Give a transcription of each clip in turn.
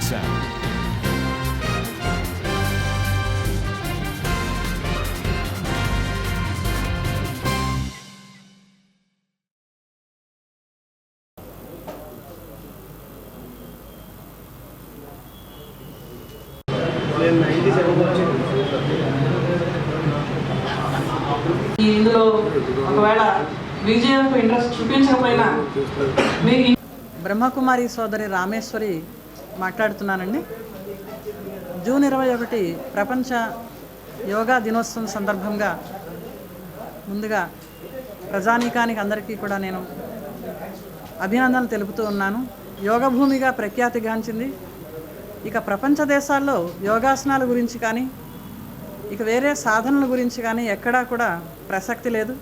sound. ఈ ఇందులో ఒకవేళ విజయం ఇంట్రెస్ట్ చూపించకపోయినా మీ బ్రహ్మకుమారి సోదరి రామేశ్వరి మాట్లాడుతున్నానండి. జూన్ ఇరవై ఒకటి ప్రపంచ యోగా దినోత్సవం సందర్భంగా ముందుగా ప్రజానీకానికి అందరికీ కూడా నేను అభినందనలు తెలుపుతూ ఉన్నాను. యోగ భూమిగా ప్రఖ్యాతిగాంచింది ఇక ప్రపంచ దేశాల్లో యోగాసనాల గురించి కానీ ఇక వేరే సాధనల గురించి కానీ ఎక్కడా కూడా ప్రసక్తి లేదు.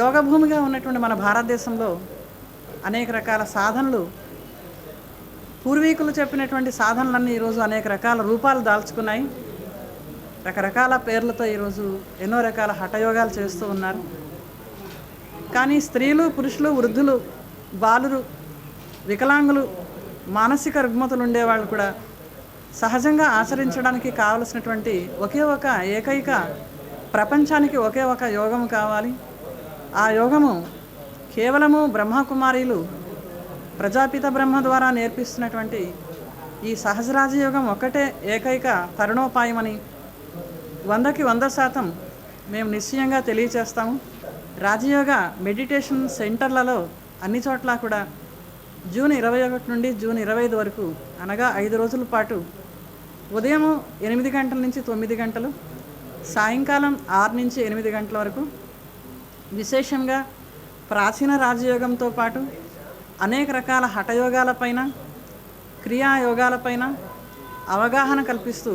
యోగ భూమిగా ఉన్నటువంటి మన భారతదేశంలో అనేక రకాల సాధనలు పూర్వీకులు చెప్పినటువంటి సాధనలన్నీ ఈరోజు అనేక రకాల రూపాలు దాల్చుకున్నాయి. రకరకాల పేర్లతో ఈరోజు ఎన్నో రకాల హఠయోగాలు చేస్తూ ఉన్నారు. కానీ స్త్రీలు పురుషులు వృద్ధులు బాలురు వికలాంగులు మానసిక రుగ్మతులు ఉండేవాళ్ళు కూడా సహజంగా ఆచరించడానికి కావలసినటువంటి ఒకే ఒక ఏకైక ప్రపంచానికి ఒకే ఒక యోగం కావాలి. ఆ యోగము కేవలము బ్రహ్మకుమారీలు ప్రజాపిత బ్రహ్మ ద్వారా నేర్పిస్తున్నటువంటి ఈ సహజరాజయోగం ఒకటే ఒక్కటే ఏకైక తరుణోపాయమని వందకి వంద శాతం మేము నిశ్చయంగా తెలియచేస్తాము. రాజయోగ మెడిటేషన్ సెంటర్లలో అన్ని చోట్ల కూడా జూన్ ఇరవై ఒకటి నుండి జూన్ ఇరవై ఐదు వరకు అనగా ఐదు రోజుల పాటు ఉదయం ఎనిమిది గంటల నుంచి తొమ్మిది గంటలు సాయంకాలం ఆరు నుంచి ఎనిమిది గంటల వరకు విశేషంగా ప్రాచీన రాజయోగంతో పాటు అనేక రకాల హఠయోగాలపైన క్రియాయోగాలపైన అవగాహన కల్పిస్తూ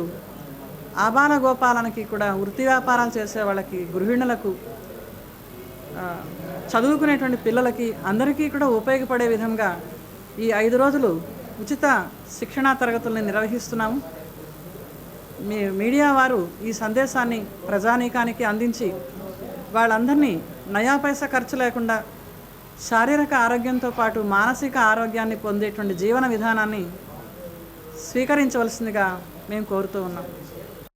ఆబాల గోపాలనకి కూడా వృత్తి వ్యాపారాలు చేసే వాళ్ళకి గృహిణులకు చదువుకునేటువంటి పిల్లలకి అందరికీ కూడా ఉపయోగపడే విధంగా ఈ ఐదు రోజులు ఉచిత శిక్షణా తరగతుల్ని నిర్వహిస్తున్నాము. మీ మీడియా వారు ఈ సందేశాన్ని ప్రజానీకానికి అందించి వాళ్ళందరినీ నయా పైసా ఖర్చు లేకుండా శారీరక ఆరోగ్యంతో పాటు మానసిక ఆరోగ్యాన్ని పొందేటువంటి జీవన విధానాన్ని స్వీకరించవలసిందిగా మేము కోరుతూ ఉన్నాం.